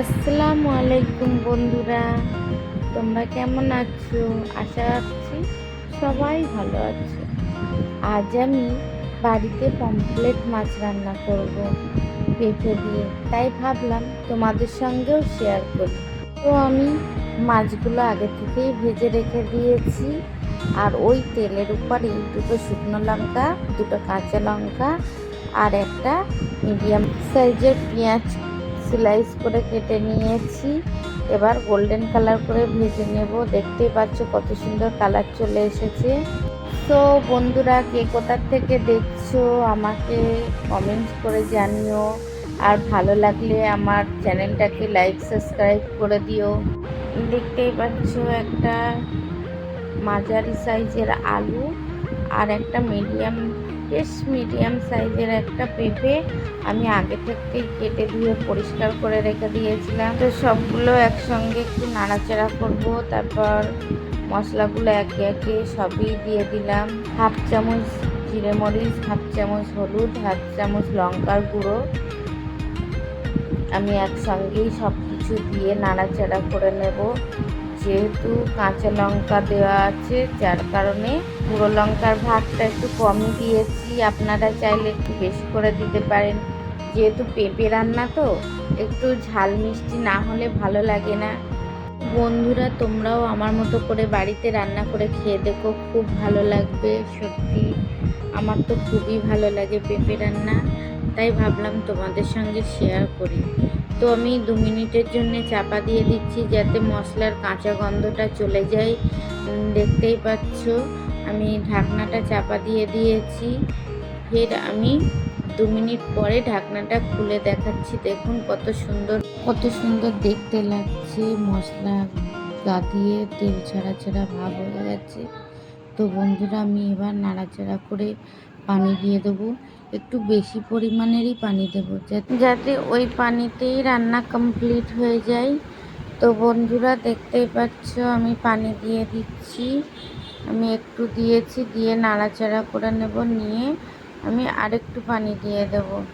আসসালামু আলাইকুম বন্ধুরা, তোমরা কেমন আছো? আশা রাখছি সবাই ভালো আছে। আজ আমি বাড়িতে পমফ্লেট মাছ রান্না করব পেঁপে দিয়ে। তাই ভাবলাম তোমাদের সঙ্গেও শেয়ার করি। তো আমি মাছগুলো আগে থেকেই ভেজে রেখে দিয়েছি। আর ওই তেলের উপরে দুটো শুকনো লঙ্কা, দুটো কাঁচা লঙ্কা আর একটা মিডিয়াম সাইজের পেঁয়াজ স্লাইস করে কেটে নিয়েছি। এবার গোল্ডেন কালার করে ভেজে নেব। দেখতেই পাচ্ছ কত সুন্দর কালার চলে এসেছে। তো বন্ধুরা, কে কোথার থেকে দেখছ, আমাকে কমেন্টস করে জানিও। আর ভালো লাগলে আমার চ্যানেলটাকে লাইক সাবস্ক্রাইব করে দিও। দেখতেই পাচ্ছ একটা মাঝারি সাইজের আলু আর একটা মিডিয়াম বেশ মিডিয়াম সাইজের একটা পেঁপে আমি আগে থেকেই কেটে ধুয়ে পরিষ্কার করে রেখে দিয়েছিলাম। তো সবগুলো একসঙ্গে একটু নাড়াচাড়া করব, তারপর মশলাগুলো একে একে সবই দিয়ে দিলাম। হাফ চামচ জিরে মরিচ, হাফ চামচ হলুদ, হাফ চামচ লঙ্কার গুঁড়ো। আমি একসঙ্গেই সব কিছু দিয়ে নাড়াচাড়া করে নেব। যেহেতু কাঁচা লঙ্কা দেওয়া আছে, যার কারণে গুঁড়ো লঙ্কার ভাগটা একটু কমই দিয়েছি। আপনারা চাইলে একটু বেশি করে দিতে পারেন। যেহেতু পেঁপে রান্না তো, একটু ঝাল মিষ্টি না হলে ভালো লাগে না। বন্ধুরা, তোমরাও আমার মতো করে বাড়িতে রান্না করে খেয়ে দেখো, খুব ভালো লাগবে, সত্যি। আমার তো খুবই ভালো লাগে পেঁপে রান্না। তাই ভাবলাম তোমাদের সঙ্গে শেয়ার করি। তো আমি দু মিনিটের জন্য চাপা দিয়ে দিচ্ছি যাতে মশলার কাঁচা গন্ধটা চলে যায়। দেখতেই পাচ্ছ, আমি ঢাকনাটা চাপা দিয়ে দিয়েছি। ফের আমি দু মিনিট পরে ঢাকনাটা খুলে দেখাচ্ছি। দেখুন কত সুন্দর কত সুন্দর দেখতে লাগছে মশলা। গা দিয়ে তেল ছাড়া ছাড়া ভাব হয়ে গেছে তো বন্ধুরা, আমি এবার নাড়াচাড়া করে পানি দিয়ে দেবো। একটু বেশি পরিমাণেরই পানি দেবো। যাতে- ওই পানিতেই রান্না কমপ্লিট হয়ে যায়। তো বন্ধুরা, দেখতেই পাচ্ছ, আমি পানি দিয়ে দিচ্ছি। আমি একটু দিয়েছি, দিয়ে নাড়াচাড়া করে নেব, নিয়ে আমি আরেকটু পানি দিয়ে দেব।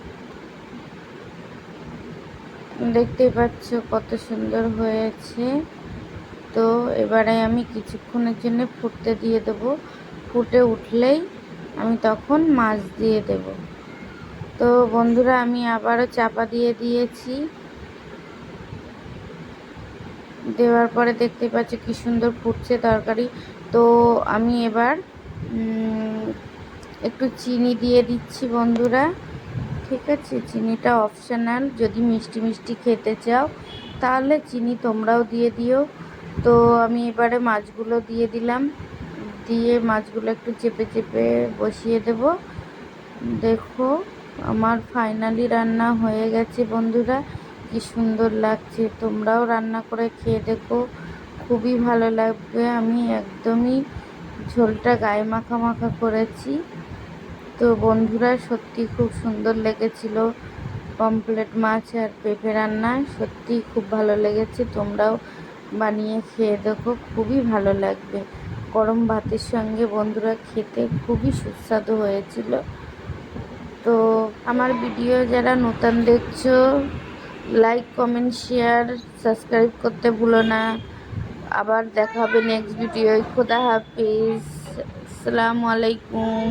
দেখতেই পাচ্ছ, কত সুন্দর হয়েছে। তো এবারে আমি কিছুক্ষণের জন্য ফুটতে দিয়ে দেবো। ফুটে উঠলেই আমি তখন মাছ দিয়ে দেব। তো বন্ধুরা, আমি আবারও চাপা দিয়ে দিয়েছি। দেওয়ার পরে দেখতে পাচ্ছি কি সুন্দর ফুটছে তরকারি। তো আমি এবার একটু চিনি দিয়ে দিচ্ছি বন্ধুরা। ঠিক আছে? চিনিটা অপশনাল। যদি মিষ্টি মিষ্টি খেতে চাও, তাহলে চিনি তোমরাও দিয়ে দিও। তো আমি এবারে মাছগুলো দিয়ে দিলাম। দিয়ে মাছগুলো একটু চেপে চেপে বসিয়ে দেব। দেখো, আমার ফাইনালি রান্না হয়ে গেছে বন্ধুরা। কি সুন্দর লাগছে। তোমরাও রান্না করে খেয়ে দেখো। খুবই ভালো লাগবে। আমি একদমই ঝোলটা গায়ে মাখা মাখা করেছি। তো বন্ধুরা, সত্যি খুব সুন্দর লেগেছিল পমপ্লেট মাছ আর পেঁপে রান্না। সত্যি খুব ভালো লেগেছে। তোমরাও বানিয়ে খেয়ে দেখো। খুবই ভালো লাগবে। গরম ভাতের সঙ্গে বন্ধুরা খেতে খুবই সুস্বাদু হয়েছিল। তো আমার ভিডিও যারা নতুন দেখছ লাইক কমেন্ট শেয়ার সাবস্ক্রাইব করতে ভুলো না। আবার দেখা হবে নেক্সট ভিডিও খোদা হাফিজ। আসসালামু আলাইকুম।